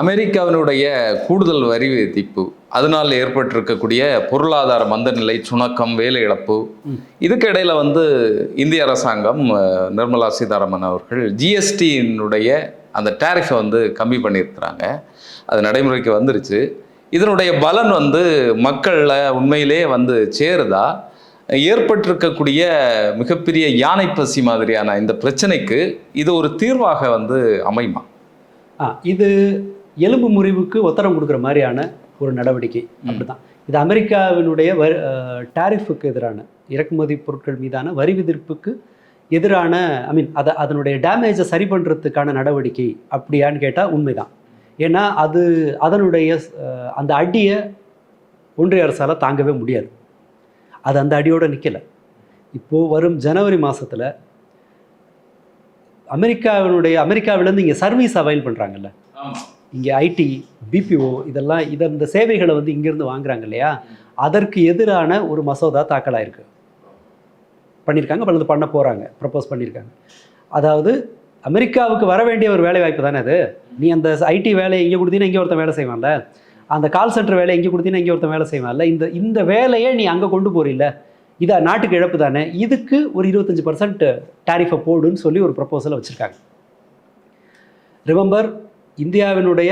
அமெரிக்காவினுடைய கூடுதல் வரி விதிப்பு அதனால் ஏற்பட்டிருக்கக்கூடிய பொருளாதார மந்தநிலை சுணக்கம் வேலை இழப்பு இதுக்கு இடையில வந்து இந்திய அரசாங்கம் நிர்மலா சீதாராமன் அவர்கள் ஜிஎஸ்டியினுடைய அந்த டேரிஃபை வந்து கம்மி பண்ணியிருக்கிறாங்க. அது நடைமுறைக்கு வந்துருச்சு. இதனுடைய பலன் வந்து மக்களில் உண்மையிலே வந்து சேருதா? ஏற்பட்டிருக்கக்கூடிய மிகப்பெரிய யானை பசி மாதிரியான இந்த பிரச்சனைக்கு இது ஒரு தீர்வாக வந்து அமையுமா? இது எலும்பு முறிவுக்கு ஒத்தரம் கொடுக்குற மாதிரியான ஒரு நடவடிக்கை. அப்படிதான். இது அமெரிக்காவினுடைய வரி டாரிஃபுக்கு எதிரான இறக்குமதி பொருட்கள் மீதான வரி விதிப்புக்கு எதிரான ஐ மீன் அதை அதனுடைய டேமேஜை சரி பண்ணுறதுக்கான நடவடிக்கை அப்படியான்னு கேட்டால் உண்மைதான். ஏன்னா அது அதனுடைய அந்த அடியை ஒன்றிய அரசால் தாங்கவே முடியாது. அது அந்த அடியோடு நிற்கலை இப்போது வரும் ஜனவரி மாதத்தில் அமெரிக்காவினுடைய அமெரிக்காவிலேருந்து இங்கே சர்வீஸ் அவைல் பண்ணுறாங்கல்ல இங்கே ஐடி பிபிஓ இதெல்லாம் இதை இந்த சேவைகளை வந்து இங்கேருந்து வாங்குறாங்க இல்லையா? அதற்கு எதிரான ஒரு மசோதா தாக்கலாயிருக்கு. பண்ணியிருக்காங்க அல்லது பண்ண போகிறாங்க ப்ரப்போஸ் பண்ணியிருக்காங்க அதாவது அமெரிக்காவுக்கு வர வேண்டிய ஒரு வேலை வாய்ப்பு தானே அது? நீ அந்த ஐடி வேலையை இங்கே கொடுத்தீங்கன்னா இங்கே ஒருத்தன் வேலை செய்வான்ல? அந்த கால் சென்டர் வேலையை இங்கே கொடுத்தீங்கன்னா இங்கே ஒருத்தன் வேலை செய்வான்ல? இந்த இந்த வேலையை நீ அங்கே கொண்டு போறில்ல? இது நாட்டுக்கு இழப்பு தானே? இதுக்கு ஒரு இருபத்தஞ்சி பர்சன்ட் டேரிஃபை போடுன்னு சொல்லி ஒரு ப்ரப்போசலை வச்சுருக்காங்க. ரிமெம்பர் இந்தியாவினுடைய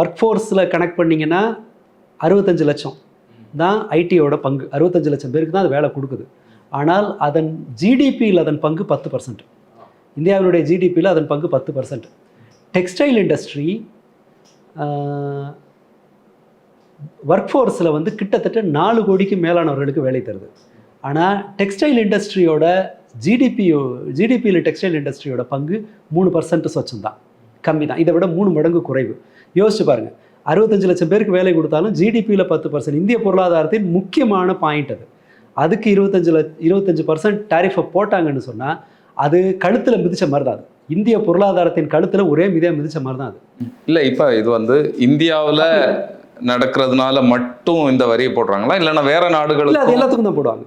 ஒர்க் ஃபோர்ஸில் கனெக்ட் பண்ணிங்கன்னா அறுபத்தஞ்சு லட்சம் தான் ஐடியோட பங்கு. அறுபத்தஞ்சு லட்சம் பேருக்கு தான் அது வேலை கொடுக்குது. ஆனால் அதன் ஜிடிபியில் அதன் பங்கு பத்து பர்சன்ட் இந்தியாவினுடைய ஜிடிபியில் அதன் பங்கு பத்து பர்சன்ட் டெக்ஸ்டைல் இண்டஸ்ட்ரி ஒர்க் ஃபோர்ஸில் வந்து கிட்டத்தட்ட நாலு கோடிக்கு மேலானவர்களுக்கு வேலை தருது. ஆனால் டெக்ஸ்டைல் இண்டஸ்ட்ரியோட ஜிடிபியோ ஜிடிபியில் டெக்ஸ்டைல் இண்டஸ்ட்ரியோட பங்கு மூணு பர்சன்ட் சொச்சம் தான். கம்மி தான். இதை விட மூணு மடங்கு குறைவு. யோசிச்சு பாருங்க. அறுபத்தஞ்சு லட்சம் பேருக்கு வேலை கொடுத்தாலும் ஜிடிபியில் பத்து பர்சன்ட் இந்திய பொருளாதாரத்தின் முக்கியமான பாயிண்ட் அது. அதுக்கு இருபத்தஞ்சு லட்ச இருபத்தஞ்சு பர்சன்ட் டேரிஃபை போட்டாங்கன்னு சொன்னால் அது கழுத்தில் மிதிச்ச மாதிரி தான் அது. இந்திய பொருளாதாரத்தின் கழுத்தில் ஒரே மிதியாக மிதிச்ச மாதிரி தான் அது. இல்லை இப்போ இது வந்து இந்தியாவில் நடக்கிறதுனால மட்டும் இந்த வரியை போடுறாங்களா? இல்லைன்னா வேற இல்லை அது எல்லாத்துக்கும் தான் போடுவாங்க.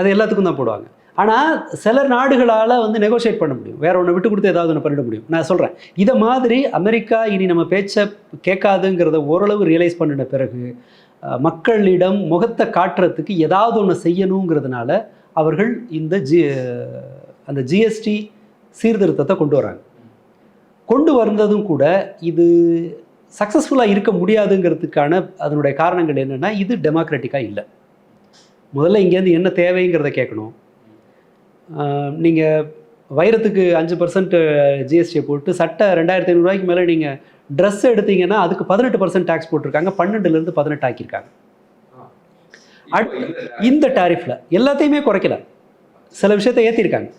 அது எல்லாத்துக்கும் தான் போடுவாங்க. ஆனால் சில நாடுகளால் வந்து நெகோஷியேட் பண்ண முடியும். வேற ஒன்று விட்டு கொடுத்து ஏதாவது ஒன்று பண்ணிட முடியும். நான் சொல்கிறேன் இதை மாதிரி அமெரிக்கா இனி நம்ம பேச்சை கேட்காதுங்கிறத ஓரளவு ரியலைஸ் பண்ணின பிறகு மக்களிடம் முகத்தை காட்டுறதுக்கு ஏதாவது ஒன்று செய்யணுங்கிறதுனால அவர்கள் இந்த ஜி அந்த ஜிஎஸ்டி சீர்திருத்தத்தை கொண்டு வராங்க. கொண்டு வந்ததும் கூட இது சக்ஸஸ்ஃபுல்லாக இருக்க முடியாதுங்கிறதுக்கான அதனுடைய காரணங்கள் என்னென்னா இது டெமோக்ராட்டிக்காக இல்லை. முதல்ல இங்கேருந்து என்ன தேவைங்கிறத கேட்கணும். நீங்கள் வைரத்துக்கு அஞ்சு பர்சன்ட் ஜிஎஸ்டியை போட்டு சட்டை ரெண்டாயிரத்தி ஐநூறுரூவாய்க்கு மேலே நீங்கள் ட்ரெஸ் எடுத்தீங்கன்னா அதுக்கு பதினெட்டு பர்சன்ட் டேக்ஸ் போட்டிருக்காங்க. பன்னெண்டுலேருந்து பதினெட்டு ஆக்கியிருக்காங்க. அடுத்து இந்த டாரிஃபில் எல்லாத்தையுமே குறைக்கல. சில விஷயத்தை ஏற்றிருக்காங்க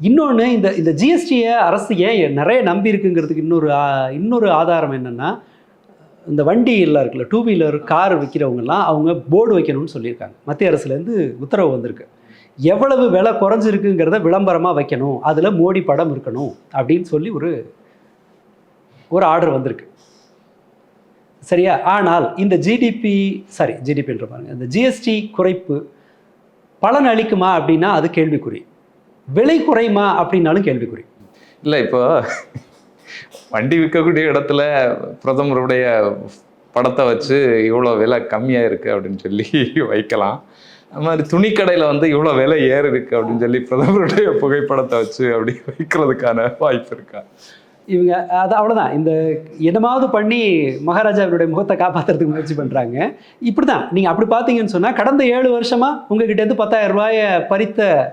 இன்னொன்று இந்த இந்த ஜிஎஸ்டியை அரசு ஏன் நிறைய நம்பி இருக்குங்கிறதுக்கு இன்னொரு இன்னொரு ஆதாரம் என்னென்னா இந்த வண்டி எல்லாம் இருக்குல்ல டூ வீலர் கார் விற்கிறவங்கலாம் அவங்க போர்டு வைக்கணும்னு சொல்லியிருக்காங்க. மத்திய அரசுலேருந்து உத்தரவு வந்திருக்கு. எவ்வளவு விலை குறைஞ்சிருக்குங்கிறத விளம்பரமாக வைக்கணும். அதில் மோடி படம் இருக்கணும் அப்படின்னு சொல்லி ஒரு ஒரு ஆர்டர் வந்திருக்கு. சரியா? ஆனால் இந்த ஜிடிபி சாரி ஜிடிபின்ற பாருங்க. இந்த ஜிஎஸ்டி குறைப்பு பலன் அளிக்குமா அப்படின்னா அது கேள்விக்குறி. விலை குறையுமா அப்படின்னாலும் கேள்விக்குறி. இல்லை இப்போ வண்டி விற்கக்கூடிய இடத்துல பிரதமருடைய படத்தை வச்சு இவ்வளோ விலை கம்மியாக இருக்குது அப்படின்னு சொல்லி வைக்கலாம். அது மாதிரி துணிக்கடையில் வந்து இவ்வளோ விலை ஏறு இருக்கு அப்படின்னு சொல்லி பிரதமருடைய புகைப்படத்தை வச்சு அப்படி வைக்கிறதுக்கான வாய்ப்பு இருக்கா? இவங்க அது அவ்வளோதான் இந்த என்னமாவது பண்ணி மகாராஜாவினுடைய முகத்தை காப்பாற்றுறதுக்கு முயற்சி பண்ணுறாங்க இப்படி தான் நீங்கள் அப்படி பார்த்தீங்கன்னு சொன்னால் கடந்த ஏழு வருஷமாக உங்ககிட்டேருந்து பத்தாயிரம் ரூபாயை பறித்த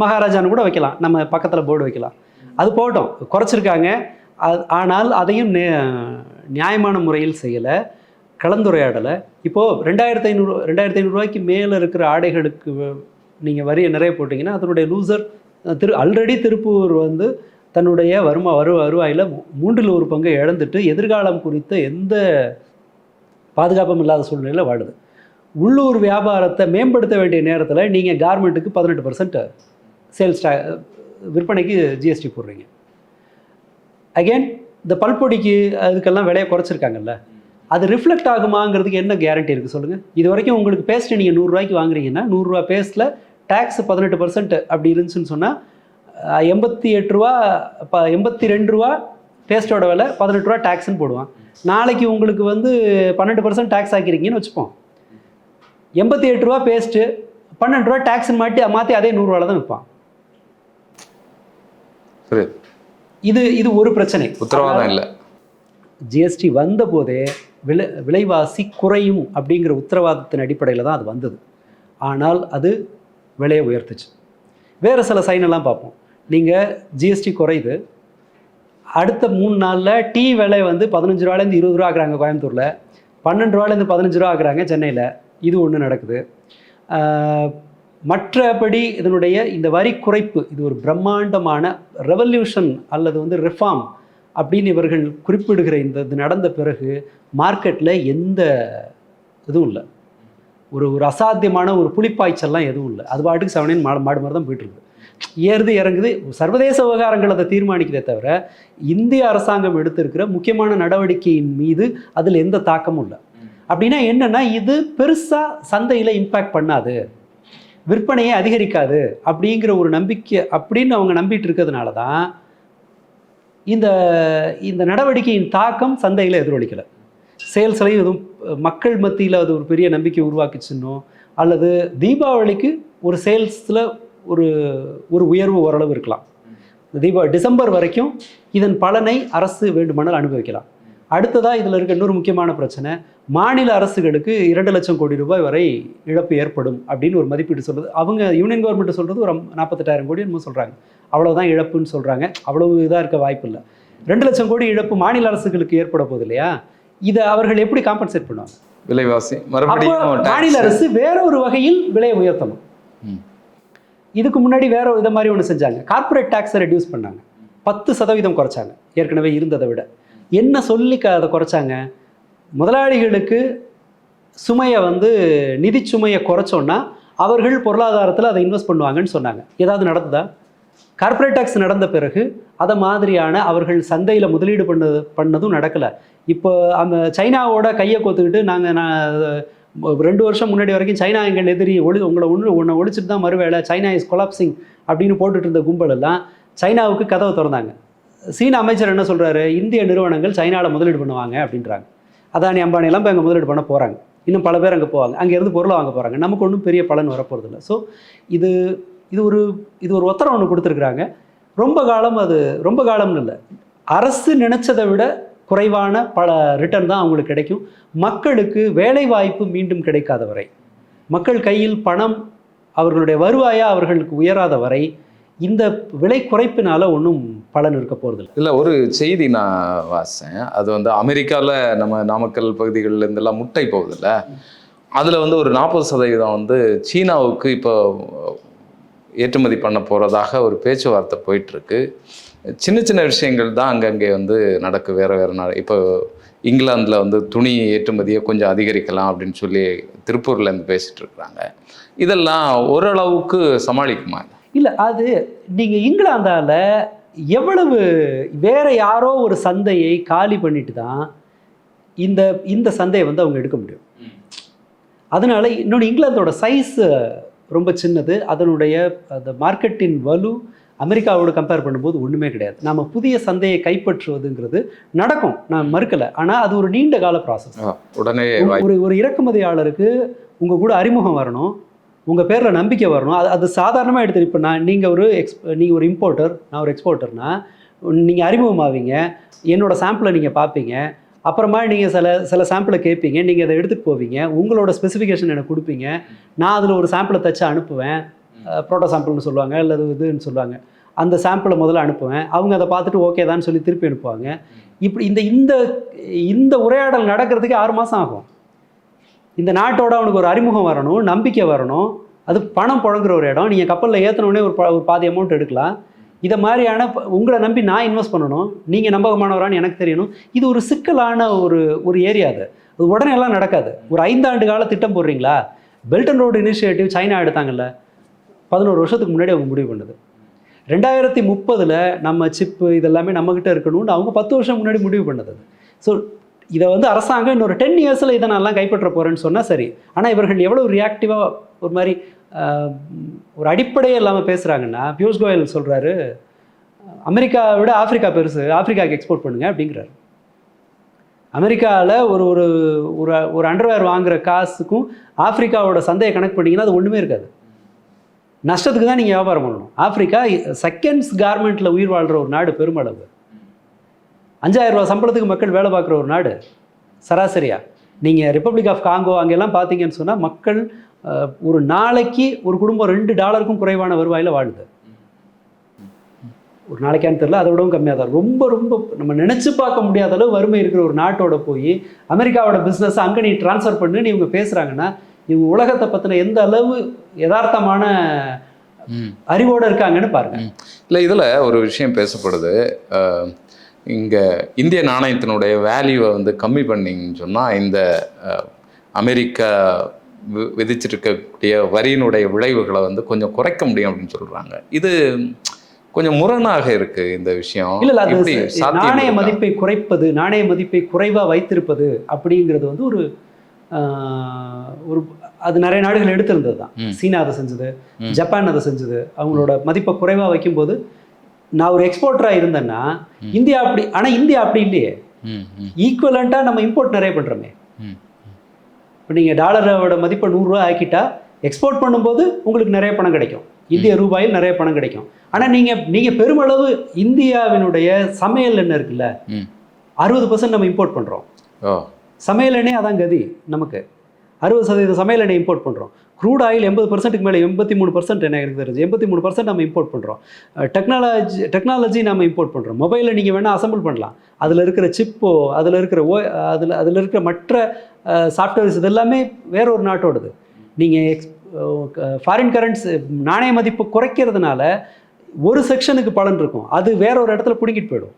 மகாராஜான்னு கூட வைக்கலாம். நம்ம பக்கத்தில் போர்டு வைக்கலாம். அது போகட்டும் குறைச்சிருக்காங்க. அது- ஆனால் அதையும் நே- நியாயமான முறையில் செய்யலை. கலந்துரையாடலை. இப்போது ரெண்டாயிரத்தி ஐநூறு ரெண்டாயிரத்தி ஐநூறுரூவாய்க்கு மேலே இருக்கிற ஆடைகளுக்கு நீங்கள் வரியை நிறைய போட்டிங்கன்னா அதனுடைய லூசர் திரு ஆல்ரெடி திருப்பூர் வந்து தன்னுடைய வருமா வரு வருவாயில் மூன்றில் ஒரு பங்கை இழந்துட்டு எதிர்காலம் குறித்த எந்த பாதுகாப்பும் இல்லாத சூழ்நிலையில் வாழுது. உள்ளூர் வியாபாரத்தை மேம்படுத்த வேண்டிய நேரத்தில் நீங்கள் கார்மெண்ட்டுக்கு பதினெட்டு பர்சன்ட் சேல்ஸ் விற்பனைக்கு ஜிஎஸ்டி போடுறீங்க. அகைன் இந்த பல்பொடிக்கு அதுக்கெல்லாம் விலையை குறைச்சிருக்காங்கல்ல. அது ரிஃப்ளெக்ட் ஆகுமாங்கிறதுக்கு என்ன கேரண்டி இருக்குது சொல்லுங்கள் இது வரைக்கும் உங்களுக்கு பேஸ்ட் நீங்கள் நூறுரூவாய்க்கு வாங்குறீங்கன்னா நூறுரூவா பேஸ்ட்டில் டேக்ஸ் பதினெட்டு பர்சன்ட் அப்படி இருந்துச்சுன்னு சொன்னால் எண்பத்தி எட்டு ரூபா இப்போ எண்பத்தி ரெண்டு ரூபா பேஸ்ட்டோட விலை பதினெட்டு ரூபா டேக்ஸ்னு போடுவான். நாளைக்கு உங்களுக்கு வந்து பன்னெண்டு பர்சன்ட் டேக்ஸ் ஆக்கிருக்கீங்கன்னு வச்சுப்போம். எண்பத்தி எட்டு ரூபா பேஸ்ட்டு பன்னெண்டு ரூபா டேக்ஸ் மாட்டி மாற்றி அதே நூறுரூவால தான் விற்பான். இது இது ஒரு பிரச்சனை. உத்தரவாதம் இல்லை. ஜிஎஸ்டி வந்த போதே விலை விலைவாசி குறையும் அப்படிங்கிற உத்தரவாதத்தின் அடிப்படையில் தான் அது வந்தது. ஆனால் அது விலையை உயர்த்துச்சு. வேறு சில சைன் எல்லாம் பார்ப்போம். நீங்கள் ஜிஎஸ்டி குறையுது. அடுத்த மூணு நாளில் டீ விலை வந்து பதினஞ்சு ரூபாலேருந்து இருபது ரூபா ஆகுறாங்க கோயம்புத்தூரில். பன்னெண்டு ரூபாலேருந்து பதினஞ்சு ரூபா ஆகுறாங்க சென்னையில். இது ஒன்று நடக்குது. மற்றபடி இதனுடைய இந்த வரி குறைப்பு இது ஒரு பிரம்மாண்டமான ரெவல்யூஷன் அல்லது வந்து ரிஃபார்ம் அப்படின்னு இவர்கள் குறிப்பிடுகிற இந்த இது நடந்த பிறகு மார்க்கெட்டில் எந்த இதுவும் இல்லை. ஒரு ஒரு அசாத்தியமான ஒரு புளிப்பாய்ச்சல்லாம் எதுவும் இல்லை. அது பாட்டுக்கு செவனின் மாடு மாடு மாதிரி தான் போயிட்டுருக்கு. ஏறுது இறங்குது சர்வதேச விவகாரங்கள் அதை தீர்மானிக்கிறதே தவிர இந்திய அரசாங்கம் எடுத்திருக்கிற முக்கியமான நடவடிக்கையின் மீது அதில் எந்த தாக்கமும் இல்லை. அப்படின்னா என்னென்னா இது பெருசாக சந்தையில் இம்பேக்ட் பண்ணாது. விற்பனையை அதிகரிக்காது அப்படிங்கிற ஒரு நம்பிக்கை அப்படின்னு அவங்க நம்பிட்டு இருக்கிறதுனால தான் இந்த இந்த நடவடிக்கையின் தாக்கம் சந்தையில் எதிரொலிக்கலை. சேல்ஸ்லையும் எதுவும் மக்கள் மத்தியில் அது ஒரு பெரிய நம்பிக்கை உருவாக்கிச்சுன்னோ அல்லது தீபாவளிக்கு ஒரு சேல்ஸில் ஒரு ஒரு உயர்வு ஓரளவு இருக்கலாம். தீபா டிசம்பர் வரைக்கும் இதன் பலனை அரசு வேண்டுமானால் அனுபவிக்கலாம். அடுத்ததாக இதில் இருக்க இன்னொரு முக்கியமான பிரச்சனை மாநில அரசுகளுக்கு இரண்டு லட்சம் கோடி ரூபாய் வரை இழப்பு ஏற்படும் அப்படின்னு ஒரு மதிப்பீடு சொல்லுது அவங்க யூனியன் கவர்மெண்ட் சொல்கிறது ஒரு நாற்பத்தெட்டாயிரம் கோடி என்னமோ சொல்கிறாங்க அவ்வளவுதான் இழப்புன்னு சொல்கிறாங்க அவ்வளவு இதாக இருக்க வாய்ப்பு இல்லை. ரெண்டு லட்சம் கோடி இழப்பு மாநில அரசுகளுக்கு ஏற்பட போகுது இல்லையா? இதை அவர்கள் எப்படி காம்பன்சேட் பண்ணுவாங்க? விலைவாசி. மறுபடியும் மாநில. அரசு வேற ஒரு வகையில் விலையை உயர்த்தணும். இதுக்கு முன்னாடி வேற இதை மாதிரி ஒன்று செஞ்சாங்க. கார்ப்பரேட் டேக்ஸை ரெடியூஸ் பண்ணாங்க. பத்து சதவீதம் குறைச்சாங்க. ஏற்கனவே இருந்ததை விட. என்ன சொல்லி க- அதை குறைச்சாங்க? முதலாளிகளுக்கு சுமையை வந்து நிதி சுமையை குறைச்சோன்னா அவர்கள் பொருளாதாரத்தில் அதை இன்வெஸ்ட் பண்ணுவாங்கன்னு சொன்னாங்க. ஏதாவது நடந்ததா? கார்பரேட் டேக்ஸ் நடந்த பிறகு அதை மாதிரியான அவர்கள் சந்தையில் முதலீடு பண்ணது பண்ணதும் நடக்கலை. இப்போ அந்த சைனாவோட கையை கோத்துக்கிட்டு நாங்கள் நான் ரெண்டு வருஷம் முன்னாடி வரைக்கும் சைனா எங்கள் எதிரி ஒளி உங்களை ஒன்று உன்னை ஒழிச்சிட்டு தான் மறுவேளை சைனா இஸ் கொலாப்சிங் அப்படின்னு போட்டுட்டு இருந்த கும்பலெல்லாம் சைனாவுக்கு கதவை திறந்தாங்க. சீன அமைச்சர் என்ன சொல்கிறாரு இந்திய நிறுவனங்கள் சைனாவில் முதலீடு பண்ணுவாங்க அப்படின்றாங்க. அதானி அம்பானி இப்போ அங்கே முதலீடு பண்ண போகிறாங்க இன்னும் பல பேர் அங்கே போவாங்க. அங்கேருந்து பொருளை வாங்க போகிறாங்க நமக்கு ஒன்றும் பெரிய பலன் வரப்போகிறது இல்லை ஸோ இது இது ஒரு இது ஒரு உத்தரவு ஒன்று கொடுத்துருக்குறாங்க. ரொம்ப காலம் அது ரொம்ப காலம்னு இல்லை. அரசு நினைச்சதை விட குறைவான பல ரிட்டர்ன் தான் அவங்களுக்கு கிடைக்கும். மக்களுக்கு வேலை வாய்ப்பு மீண்டும் கிடைக்காத வரை. மக்கள் கையில் பணம் அவர்களுடைய வருவாயாக அவர்களுக்கு உயராத வரை இந்த விலை குறைப்பினால ஒன்றும் பலன் இருக்க போகிறது இல்லை ஒரு செய்தி நான் வாசேன் அது வந்து அமெரிக்காவில் நம்ம நாமக்கல் பகுதிகளில் இருந்தெல்லாம் முட்டை போகுதுல்ல. அதில் வந்து ஒரு நாற்பது சதவீதம் வந்து சீனாவுக்கு இப்போ ஏற்றுமதி பண்ண போகிறதாக ஒரு பேச்சுவார்த்தை போயிட்டுருக்கு. சின்ன சின்ன விஷயங்கள் தான் அங்கங்கே வந்து நடக்கு. வேறு வேறு நாள் இப்போ இங்கிலாந்தில் வந்து துணி ஏற்றுமதியை கொஞ்சம் அதிகரிக்கலாம் அப்படின்னு சொல்லி திருப்பூர்லேருந்து பேசிகிட்டு இருக்கிறாங்க. இதெல்லாம் ஓரளவுக்கு சமாளிக்குமா? இல்லை அது நீங்கள் இங்கிலாந்தால எவ்வளவு வேற யாரோ ஒரு சந்தையை காலி பண்ணிட்டு தான் இந்த இந்த சந்தையை வந்து அவங்க எடுக்க முடியும். அதனால இன்னொன்று இங்கிலாந்தோட சைஸ் ரொம்ப சின்னது. அதனுடைய அந்த மார்க்கெட்டின் வலு அமெரிக்காவோட கம்பேர் பண்ணும்போது ஒன்றுமே கிடையாது. நம்ம புதிய சந்தையை கைப்பற்றுவதுங்கிறது நடக்கும். நான் மறுக்கலை. ஆனால் அது ஒரு நீண்ட கால ப்ராசஸ் உடனே ஒரு ஒரு இறக்குமதியாளருக்கு உங்கள் கூட அறிமுகம் வரணும். உங்கள் பேரில் நம்பிக்கை வரணும். அது அது சாதாரணமாக எடுத்து இப்போ நான் நீங்கள் ஒரு எக்ஸ் நீங்கள் ஒரு இம்போர்ட்டர் நான் ஒரு எக்ஸ்போர்ட்டர்னா நீங்கள் அறிமுகமாவீங்க. என்னோட சாம்பிளை நீங்கள் பார்ப்பீங்க அப்புறமா நீங்கள் சில சில சாம்பிளை கேட்பீங்க நீங்கள் அதை எடுத்துகிட்டு போவீங்க. உங்களோட ஸ்பெசிஃபிகேஷன் எனக்கு கொடுப்பீங்க. நான் அதில் ஒரு சாம்பிளை தச்சு அனுப்புவேன். ப்ரோட்டோ சாம்பிள்னு சொல்லுவாங்க அல்லது இதுன்னு சொல்லுவாங்க. அந்த சாம்பிளை முதல்ல அனுப்புவேன். அவங்க அதை பார்த்துட்டு ஓகே தான் சொல்லி திருப்பி அனுப்புவாங்க. இப்படி இந்த இந்த இந்த உரையாடல் நடக்கிறதுக்கு ஆறு மாதம் ஆகும். இந்த நாட்டோட அவனுக்கு ஒரு அறிமுகம் வரணும் நம்பிக்கை வரணும். அது பணம் புழங்குற ஒரு இடம். நீங்கள் கப்பலில் ஏற்றினோடனே ஒரு ப- ஒரு பாதி அமௌண்ட் எடுக்கலாம். இதை மாதிரியான ப- உங்களை நம்பி நான் இன்வெஸ்ட் பண்ணணும். நீங்கள் நம்பகமானவரான்னு எனக்கு தெரியணும். இது ஒரு சிக்கலான ஒரு ஒரு ஏரியா அது. அது உடனே எல்லாம் நடக்காது. ஒரு ஐந்தாண்டு கால திட்டம் போடுறீங்களா? Belt and road initiative China எடுத்தாங்கல்ல? பதினோரு வருஷத்துக்கு முன்னாடி அவங்க முடிவு பண்ணுது. ரெண்டாயிரத்தி முப்பதில் நம்ம சிப்பு இதெல்லாமே நம்மக்கிட்ட இருக்கணும்னு அவங்க பத்து வருஷம் முன்னாடி முடிவு பண்ணது ஸோ இதை வந்து அரசாங்கம் இன்னொரு டென் இயர்ஸில் இதை நான்லாம் கைப்பற்ற போகிறேன்னு சொன்னால் சரி. ஆனால் இவர்கள் எவ்வளோ ரியாக்டிவாக ஒரு மாதிரி ஒரு அடிப்படையே இல்லாமல் பேசுகிறாங்கன்னா பியூஷ் கோயல் சொல்கிறாரு அமெரிக்காவை விட ஆஃப்ரிக்கா பெருசு ஆஃப்ரிக்காவுக்கு எக்ஸ்போர்ட் பண்ணுங்க அப்படிங்கிறாரு. அமெரிக்காவில் ஒரு ஒரு ஒரு ஒரு அண்டர்வேர் வாங்குற காசுக்கும் ஆப்பிரிக்காவோட சந்தையை கணக்கு பண்ணிங்கன்னா அது ஒன்றுமே இருக்காது. நஷ்டத்துக்கு தான் நீங்கள் வியாபாரம் பண்ணணும். ஆஃப்ரிக்கா செகண்ட்ஸ் கார்மெண்ட்டில் உயிர் வாழ்கிற ஒரு நாடு பெருமளவு. அஞ்சாயிரம் ரூபா சம்பளத்துக்கு மக்கள் வேலை பார்க்குற ஒரு நாடு. சராசரியா. நீங்கள் ரிப்பப்ளிக் ஆஃப் காங்கோ அங்கெல்லாம் பார்த்தீங்கன்னு சொன்னால் மக்கள் ஒரு நாளைக்கு ஒரு குடும்பம் ரெண்டு டாலருக்கும் குறைவான வருவாயில் வாழுது. ஒரு நாளைக்கான்னு தெரியல அதை விடவும் கம்மியாக தான். ரொம்ப ரொம்ப நம்ம நினச்சி பார்க்க முடியாத அளவு வறுமை இருக்கிற ஒரு நாட்டோட போய் அமெரிக்காவோட பிஸ்னஸ் அங்கே நீ ட்ரான்ஸ்ஃபர் பண்ணு இவங்க பேசுகிறாங்கன்னா இவங்க உலகத்தை பற்றின எந்த அளவு யதார்த்தமான அறிவோடு இருக்காங்கன்னு பாருங்க. இல்லை இதில் ஒரு விஷயம் பேசப்படுது. இங்கே இந்திய நாணயத்தினுடைய வேல்யூவை வந்து கம்மி பண்ணிங்கன்னு சொன்னால் இந்த அமெரிக்கா விதிச்சிருக்கக்கூடிய வரியினுடைய விளைவுகளை வந்து கொஞ்சம் குறைக்க முடியும் அப்படின்னு சொல்கிறாங்க இது கொஞ்சம் முரணாக இருக்கு இந்த விஷயம் இல்ல அது நாணய? மதிப்பை குறைப்பது நாணய மதிப்பை குறைவா வைத்திருப்பது அப்படிங்கிறது வந்து ஒரு ஆஹ், ஒரு அது நிறைய நாடுகள் எடுத்திருந்தது தான். சீனா அதை செஞ்சது. ஜப்பான் அதை செஞ்சது அவங்களோட மதிப்பை குறைவா வைக்கும்போது நான் ஒரு எக்ஸ்போர்ட்டரா இருந்தேன்னா. இந்தியா அப்படி ஆனா இந்தியா அப்படி இல்லையே. ம் ம். ஈக்குவலண்டா நம்ம இம்போர்ட் நிறைய பண்றோமே. ம் இப்போ நீங்கள் டாலரோட மதிப்பை நூறுரூவா ஆக்கிட்டா எக்ஸ்போர்ட் பண்ணும்போது உங்களுக்கு நிறைய பணம் கிடைக்கும். இந்திய ரூபாயில் நிறைய பணம் கிடைக்கும். ஆனால் நீங்கள் நீங்கள் பெருமளவு இந்தியாவினுடைய சமையல் எண்ணெய் இருக்குல்ல அறுபது பர்சன்ட் நம்ம இம்போர்ட் பண்ணுறோம் சமையல் எண்ணெய் அதான் கதி நமக்கு. அறுபது சதவீத சமையல் எண்ணெய் இம்போர்ட் பண்ணுறோம் க்ரூட் ஆயில் எண்பது பர்சன்ட்டுக்கு மேலே எண்பத்தி மூணு பர்சன்ட் என்ன எனக்கு தெரிஞ்சு எண்பத்தி மூணு பர்சன்ட் நம்ம இம்போர்ட் பண்ணுறோம் டெக்னாலஜி டெக்னாலஜி நம்ம இம்போர்ட் பண்ணுறோம் மொபைலில் நீங்கள் வேணால் அசம்பிள் பண்ணலாம். அதில் இருக்கிற சிப்போ அதில் இருக்கிற ஓ அதில் அதில் இருக்கிற மற்ற சாஃப்ட்வேர்ஸ் இது எல்லாமே வேற ஒரு நாட்டோடது. நீங்கள் எக்ஸ் ஃபாரின் கரன்ஸ் நாணய மதிப்பு குறைக்கிறதுனால ஒரு செக்ஷனுக்கு பலன் இருக்கும். அது வேற ஒரு இடத்துல பிடுங்கிட்டு போயிடும்.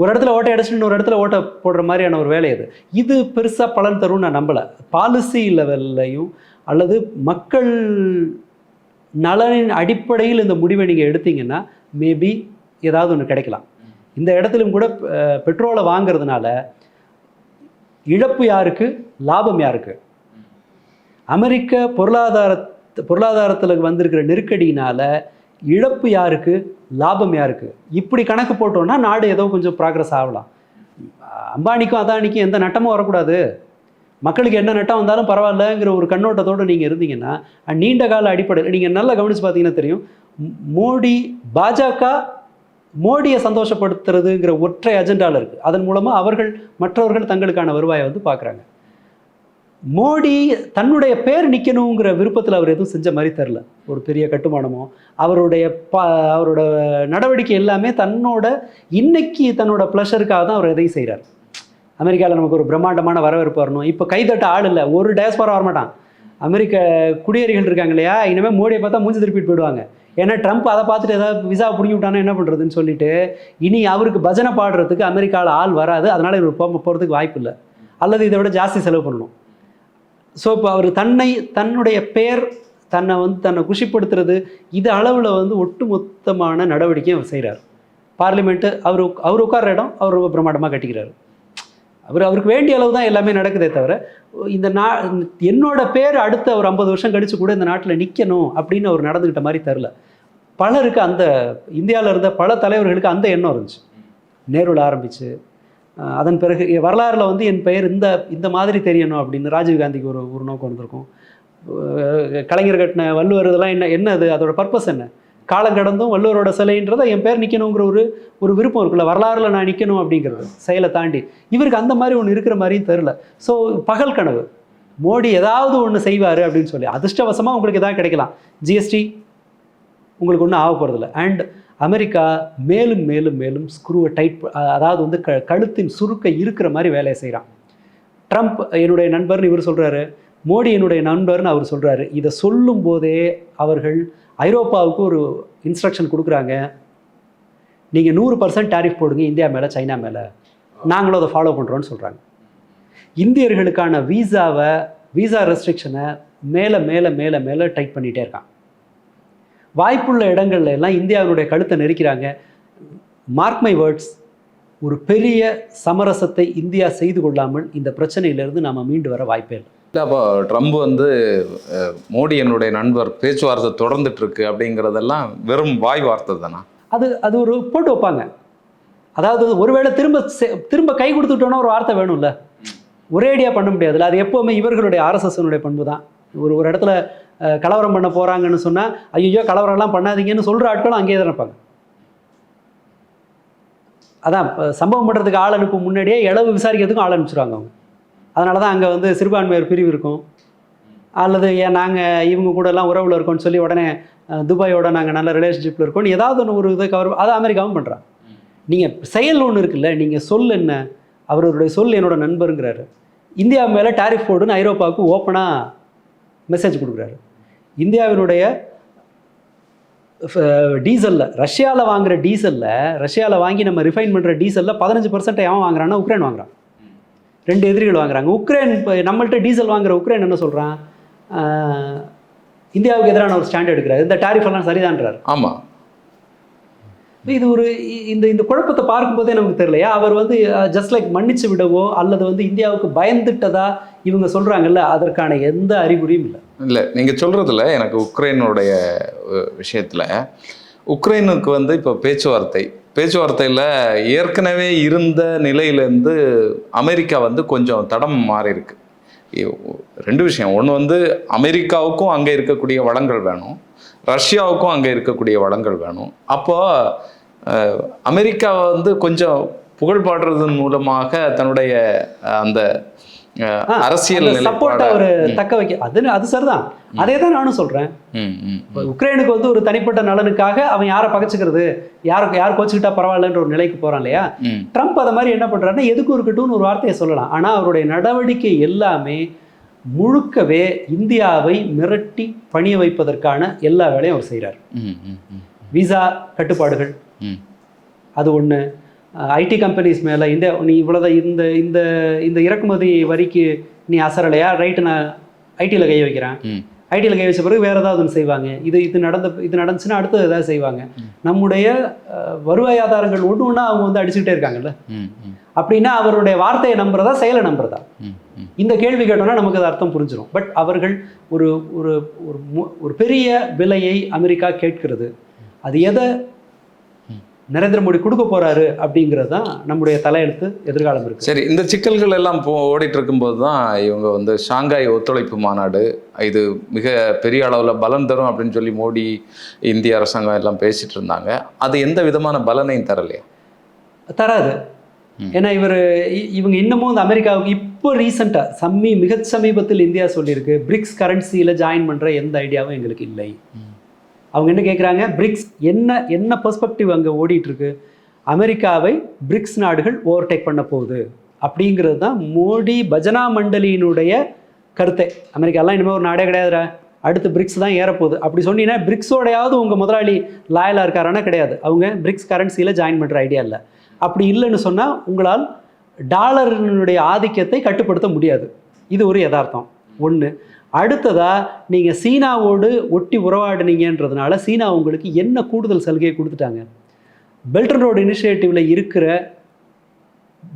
ஒரு இடத்துல ஓட்டை அடிச்சுட்டு ஒரு இடத்துல ஓட்டை போடுற மாதிரியான ஒரு வேலை அது. இது பெருசாக பலன் தரும்னு நான் நம்பலை. பாலிசி லெவல்லையும் அல்லது மக்கள் நலனின் அடிப்படையில் இந்த முடிவை நீங்கள் எடுத்தீங்கன்னா மேபி ஏதாவது ஒன்று கிடைக்கலாம். இந்த இடத்துலையும் கூட பெட்ரோலை வாங்கிறதுனால இழப்பு யாருக்கு? லாபம் யாருக்கு? அமெரிக்க பொருளாதார பொருளாதாரத்தில் வந்திருக்கிற நெருக்கடியினால இழப்பு யாருக்கு? லாபம் யாருக்கு? இப்படி கணக்கு போட்டோன்னா நாடு ஏதோ கொஞ்சம் ப்ராக்ரஸ் ஆகலாம். அம்பானிக்கும் அதானிக்கும் எந்த நட்டமும் வரக்கூடாது. மக்களுக்கு என்ன நட்டம் வந்தாலும் பரவாயில்லங்கிற ஒரு கண்ணோட்டத்தோடு நீங்கள் இருந்தீங்கன்னா நீண்ட கால அடிப்படையில் நீங்கள் நல்லா கவனித்து பார்த்தீங்கன்னா தெரியும். மோடி பாஜக மோடியை சந்தோஷப்படுத்துறதுங்கிற ஒற்றை அஜெண்டாவில் இருக்குது அதன் மூலமாக அவர்கள் மற்றவர்கள் தங்களுக்கான வருவாயை வந்து பார்க்குறாங்க. மோடி தன்னுடைய பேர் நிற்கணுங்கிற விருப்பத்தில் அவர் எதுவும் செஞ்ச மாதிரி தெரில ஒரு பெரிய கட்டுமானமோ. அவருடைய ப அவரோட நடவடிக்கை எல்லாமே தன்னோட இன்னைக்கு தன்னோட ப்ளஷருக்காக தான் அவர் எதையும் செய்கிறார் அமெரிக்காவில் நமக்கு ஒரு பிரம்மாண்டமான வரவேற்பு வரணும். இப்போ கைதட்ட ஆள் இல்லை. ஒரு டயஸ்பாரா வரமாட்டான் அமெரிக்க குடியேறிகள் இருக்காங்க இல்லையா? இனிமேல் மோடியை பார்த்தா மூஞ்சி திருப்பிட்டு போயிடுவாங்க. ஏன்னா ட்ரம்ப் அதை பார்த்துட்டு ஏதாவது விசா பிடிங்கி விட்டானா என்ன பண்ணுறதுன்னு சொல்லிட்டு இனி அவருக்கு பஜனை பாடுறதுக்கு அமெரிக்காவில் ஆள் வராது. அதனால் இவர் போகிறதுக்கு வாய்ப்பு இல்லை. அல்லது இதை விட ஜாஸ்தி செலவு பண்ணணும். ஸோ இப்போ அவர் தன்னை தன்னுடைய பெயர் தன்னை வந்து தன்னை குஷிப்படுத்துறது இது அளவில் வந்து ஒட்டுமொத்தமான நடவடிக்கையை அவர் செய்கிறார் பார்லிமெண்ட்டு அவர் அவர் உட்கார்ற இடம் அவர் ரொம்ப பிரம்மாண்டமாக கட்டிக்கிறாரு. அவர் அவருக்கு வேண்டிய அளவு தான் எல்லாமே நடக்குதே தவிர இந்த நா என்னோட பேர் அடுத்த ஒரு ஐம்பது வருஷம் கழித்து கூட இந்த நாட்டில் நிற்கணும் அப்படின்னு அவர் நடந்துக்கிட்ட மாதிரி தெரில பலருக்கு அந்த இந்தியாவில் இருந்த பல தலைவர்களுக்கு அந்த எண்ணம் இருந்துச்சு. நேருவில் ஆரம்பிச்சு அதன் பிறகு வரலாறில் வந்து என் பெயர் இந்த இந்த மாதிரி தெரியணும் அப்படின்னு ராஜீவ் காந்திக்கு ஒரு ஒரு நோக்கம் வந்திருக்கும். கலைஞர் கட்டின வள்ளுவர் இதெல்லாம் என்ன என்ன அது? அதோட பர்பஸ் என்ன? காலம் கடந்தும் வள்ளுவரோட சிலைன்றதை என் பேர் நிற்கணுங்கிற ஒரு ஒரு விருப்பம் இருக்குல்ல? வரலாறுல நான் நிற்கணும் அப்படிங்கிறது செயலை தாண்டி. இவருக்கு அந்த மாதிரி ஒன்று இருக்கிற மாதிரியும் தெரில ஸோ பகல் கனவு. மோடி ஏதாவது ஒன்று செய்வார் அப்படின்னு சொல்லி அதிர்ஷ்டவசமாக உங்களுக்கு எதாவது கிடைக்கலாம். ஜிஎஸ்டி உங்களுக்கு ஒன்றும் ஆக போகிறதில்ல அண்ட் அமெரிக்கா மேலும் மேலும் மேலும் ஸ்க்ரூவை டைட் அதாவது வந்து க கழுத்தின் சுருக்கை இருக்கிற மாதிரி வேலையை செய்கிறான் ட்ரம்ப் என்னுடைய நண்பர்னு இவர் சொல்கிறாரு மோடி என்னுடைய நண்பர்னு அவர் சொல்கிறாரு இதை சொல்லும் போதே அவர்கள் ஐரோப்பாவுக்கு ஒரு இன்ஸ்ட்ரக்ஷன் கொடுக்குறாங்க. நீங்கள் நூறு பர்சன்ட் டேரிஃப் போடுங்க இந்தியா மேலே சைனா மேலே. நாங்களும் அதை ஃபாலோ பண்ணுறோன்னு சொல்கிறாங்க இந்தியர்களுக்கான வீசாவை வீசா ரெஸ்ட்ரிக்ஷனை மேலே மேலே மேலே மேலே டைட் பண்ணிகிட்டே இருக்கான். வாய்ப்புள்ள இடங்கள்ல எல்லாம் இந்தியாவினுடைய கழுத்தை நெரிக்கிறாங்க. மார்க் மை வேர்ட்ஸ் ஒரு பெரிய சமரசத்தை இந்தியா செய்து கொள்ளாமல் இந்த பிரச்சனையிலிருந்து நாம மீண்டு வர வாய்ப்பே இல்லை. இல்லை அப்போ ட்ரம்ப் வந்து மோடி என்னுடைய நண்பர் பேச்சுவார்த்தை தொடர்ந்துட்டு இருக்கு அப்படிங்கிறதெல்லாம் வெறும் வாய் வார்த்தை தானா? அது அது ஒரு போட்டு வைப்பாங்க. அதாவது ஒருவேளை திரும்ப திரும்ப கை கொடுத்துட்டோன்னா ஒரு வார்த்தை வேணும்ல. ஒரேடியாக பண்ண முடியாதுல்ல. அது எப்போவுமே இவர்களுடைய ஆர்எஸ்எஸ்னுடைய பண்பு தான் ஒரு ஒரு இடத்துல கலவரம் பண்ண போகிறாங்கன்னு சொன்னால் ஐயோ கலவரம்லாம் பண்ணாதீங்கன்னு சொல்கிற ஆட்களும் அங்கேயே தான் இருப்பாங்க. அதான் சம்பவம் பண்ணுறதுக்கு ஆள் அனுப்பும் முன்னாடியே இளவு விசாரிக்கிறதுக்கும் ஆள் அனுப்பிச்சிருவாங்க அவங்க. அதனால தான் அங்கே வந்து சிறுபான்மையர் பிரிவு இருக்கும். அல்லது ஏன் நாங்கள் இவங்க கூட எல்லாம் உறவில் இருக்கோம்னு சொல்லி உடனே துபாயோட நாங்கள் நல்ல ரிலேஷன்ஷிப்பில் இருக்கோம்னு ஏதாவது ஒன்று ஒரு இதை கவர் அதை அமெரிக்காவும் பண்ணுறான் நீங்கள் செயல் ஒன்று இருக்குல்ல நீங்கள் சொல் என்ன? அவருடைய சொல் என்னோட நண்பருங்கிறாரு. இந்தியா மேலே டாரிஃப் போடுன்னு ஐரோப்பாவுக்கு ஓப்பனாக மெசேஜ் கொடுக்குறாரு. இந்தியாவினுடைய டீசலில் ரஷ்யாவில் வாங்குற டீசலில் ரஷ்யாவில் வாங்கி நம்ம ரிஃபைன் பண்ணுற டீசலில் பதினஞ்சு பர்சன்ட் எவன் வாங்குறான்னா உக்ரைன் வாங்குறான். ரெண்டு எதிரிகள் வாங்குறாங்க. உக்ரைன் இப்போ நம்மள்கிட்ட டீசல் வாங்குற உக்ரைன் என்ன சொல்கிறான் இந்தியாவுக்கு எதிரான ஒரு ஸ்டாண்ட் எடுக்கிறார். இந்த டாரிஃப் எல்லாம் சரிதான்றார். ஆமா. இது ஒரு இந்த இந்த குழப்பத்தை பார்க்கும்போதே நமக்கு தெரியலையா? அவர் வந்து ஜஸ்ட் லைக் மன்னிச்சு விடவோ அல்லது வந்து இந்தியாவுக்கு பயந்துட்டதா இவங்க சொல்கிறாங்கல்ல அதற்கான எந்த அறிகுறியும் இல்லை. இல்லை நீங்கள் சொல்கிறதுல எனக்கு உக்ரைனுடைய விஷயத்தில் உக்ரைனுக்கு வந்து இப்போ பேச்சுவார்த்தை பேச்சுவார்த்தையில் ஏற்கனவே இருந்த நிலையிலேருந்து அமெரிக்கா வந்து கொஞ்சம் தடம் மாறி இருக்கு ரெண்டு விஷயம். ஒன்று வந்து அமெரிக்காவுக்கும் அங்கே இருக்கக்கூடிய வளங்கள் வேணும் ரஷ்யாவுக்கும் அங்கே இருக்கக்கூடிய வளங்கள் வேணும். அப்போது அமெரிக்கா வந்து கொஞ்சம் புகழ் பாடுறதன் மூலமாக தன்னுடைய அந்த அரசியல் சப்போர்ட் அவர் தக்க வைக்க அது அது சரிதான். அதே தான் நானும் சொல்றேன். உக்ரைனுக்கு வந்து ஒரு தனிப்பட்ட நலனுக்காக அவன் யாரை பகச்சுக்கிறது? யாருக்கு யார் கோச்சுக்கிட்டா பரவாயில்லன்ற ஒரு நிலைக்கு போறான் இல்லையா. ட்ரம்ப் அதை மாதிரி என்ன பண்றாருன்னா எதுக்கும் இருக்கட்டும்னு ஒரு வார்த்தையை சொல்லலாம். ஆனா அவருடைய நடவடிக்கை எல்லாமே முழுக்கவே இந்தியாவை மிரட்டி பணிய வைப்பதற்கான எல்லா வேலையும் அவர் செய்கிறார் விசா கட்டுப்பாடுகள். அது ஒன்று ஐடி கம்பெனிஸ் மேலே இந்த நீ இவ்வளோதான் இந்த இந்த இந்த இறக்குமதி வரிக்கு நீ அசரலையா? ரைட்டு நான் ஐடியில் கை வைக்கிறேன். ஐடியில் கை வச்ச பிறகு வேறு ஏதாவது ஒன்று செய்வாங்க. இது இது நடந்த இது நடந்துச்சுன்னா அடுத்தது ஏதாவது செய்வாங்க. நம்முடைய வருவாய் ஆதாரங்கள் ஒன்று ஒன்றா அவங்க வந்து அடிச்சுக்கிட்டே இருக்காங்கல்ல? அப்படின்னா அவருடைய வார்த்தையை நம்புறதா செயலை நம்புறதா. இந்த கேள்வி கேட்டோம்னா நமக்கு அது அர்த்தம் புரிஞ்சிடும் பட் அவர்கள் ஒரு ஒரு ஒரு பெரிய விலையை அமெரிக்கா கேட்கிறது. அது எதை நரேந்திர மோடி கொடுக்க போறாரு அப்படிங்கிறது தான் நம்முடைய தலையெழுத்து எதிர்காலம் இருக்கு. சரி இந்த சிக்கல்கள் எல்லாம் போ ஓடிட்டு இருக்கும்போது தான் இவங்க வந்து ஷாங்காய் ஒத்துழைப்பு மாநாடு இது மிக பெரிய அளவில் பலன் தரும் அப்படின்னு சொல்லி மோடி இந்திய அரசாங்கம் எல்லாம் பேசிட்டு இருந்தாங்க. அது எந்த விதமான பலனையும் தரலையா? தராது. ஏன்னா இவர் இவங்க இன்னமும் இந்த அமெரிக்காவுக்கு இப்போ ரீசெண்டாக சம்மி மிக சமீபத்தில் இந்தியா சொல்லியிருக்கு பிரிக்ஸ் கரன்சியில் ஜாயின் பண்ணுற எந்த ஐடியாவும் எங்களுக்கு இல்லை. அவங்க என்ன கேட்குறாங்க பிரிக்ஸ் என்ன என்ன பெர்ஸ்பெக்டிவ் அங்கே ஓடிட்டுருக்கு? அமெரிக்காவை பிரிக்ஸ் நாடுகள் ஓவர்டேக் பண்ண போகுது. அப்படிங்கிறது தான் மோடி பஜனா மண்டலியினுடைய கருத்தை. அமெரிக்காலாம் இனிமேல் ஒரு நாடே கிடையாதுரா அடுத்து பிரிக்ஸ் தான் ஏறப்போகுது. அப்படி சொன்னீங்கன்னா பிரிக்ஸோடையாவது உங்கள் முதலாளி லாயலாக இருக்காரானா கிடையாது. அவங்க பிரிக்ஸ் கரன்சியில் ஜாயின் பண்ணுற ஐடியா இல்லை. அப்படி இல்லைன்னு சொன்னால் உங்களால் டாலரினுடைய ஆதிக்கத்தை கட்டுப்படுத்த முடியாது. இது ஒரு யதார்த்தம். ஒன்று அடுத்ததாக நீங்கள் சீனாவோடு ஒட்டி உறவாடினீங்கன்றதுனால சீனா உங்களுக்கு என்ன கூடுதல் சலுகையை கொடுத்துட்டாங்க? பெல்டன் ரோடு இனிஷியேட்டிவில் இருக்கிற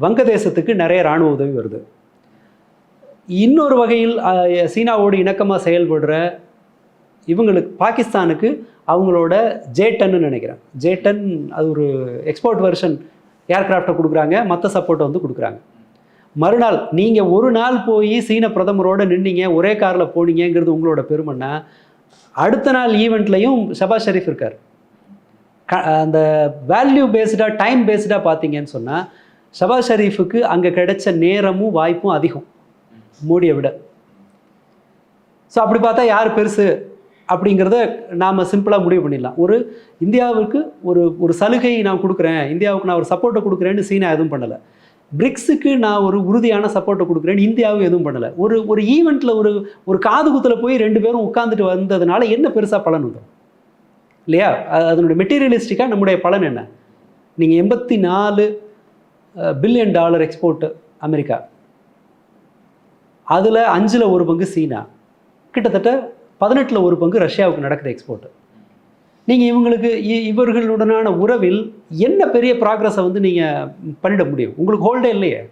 வங்கதேசத்துக்கு நிறைய இராணுவ உதவி வருது. இன்னொரு வகையில் சீனாவோடு இணக்கமாக செயல்படுற இவங்களுக்கு பாகிஸ்தானுக்கு அவங்களோட ஜேட்டன்னு நினைக்கிறேன். ஜேட்டன் அது ஒரு எக்ஸ்போர்ட் வெர்ஷன் ஏர்க்ராஃப்டை கொடுக்குறாங்க மற்ற சப்போர்ட்டை வந்து கொடுக்குறாங்க. மறுநாள் நீங்கள் ஒரு நாள் போய் சீன பிரதமரோடு நின்னீங்க ஒரே காரில் போனீங்கங்கிறது உங்களோட பெருமைன்னா அடுத்த நாள் ஈவெண்ட்லையும் ஷபாஸ் ஷெரீஃப் இருக்கார். க அந்த வேல்யூ பேஸ்டாக டைம் பேஸ்டாக பார்த்தீங்கன்னு சொன்னால் ஷபாஸ் ஷெரீஃபுக்கு அங்கே கிடைச்ச நேரமும் வாய்ப்பும் அதிகம். மோடியை விட. ஸோ அப்படி பார்த்தா யார் பெருசு? அப்படிங்கிறத நாம் சிம்பிளாக முடிவு பண்ணிடலாம். ஒரு இந்தியாவுக்கு ஒரு ஒரு சலுகை நான் கொடுக்குறேன். இந்தியாவுக்கு நான் ஒரு சப்போர்ட்டை கொடுக்குறேன்னு சீனா எதுவும் பண்ணலை. பிரிக்ஸுக்கு நான் ஒரு உறுதியான சப்போர்ட்டை கொடுக்குறேன்னு இந்தியாவும் எதுவும் பண்ணலை. ஒரு ஒரு ஈவெண்ட்டில் ஒரு ஒரு காது குத்தில் போய் ரெண்டு பேரும் உட்காந்துட்டு வந்ததுனால என்ன பெருசாக பலன் வந்துடும் இல்லையா? அதனுடைய மெட்டீரியலிஸ்டிக்காக நம்முடைய பலன் என்ன? நீங்கள் எண்பத்தி நாலு பில்லியன் டாலர் எக்ஸ்போர்ட்டு அமெரிக்கா. அதில் அஞ்சில் ஒரு பங்கு சீனா. கிட்டத்தட்ட பதினெட்டில் ஒரு பங்கு ரஷ்யாவுக்கு நடக்குது எக்ஸ்போர்ட்டு நீங்கள் இவங்களுக்கு இ- இவர்களுடனான உறவில் என்ன பெரிய ப்ராக்ரஸை வந்து நீங்கள் பண்ணிட முடியும்? உங்களுக்கு ஹோல்டே இல்லையே.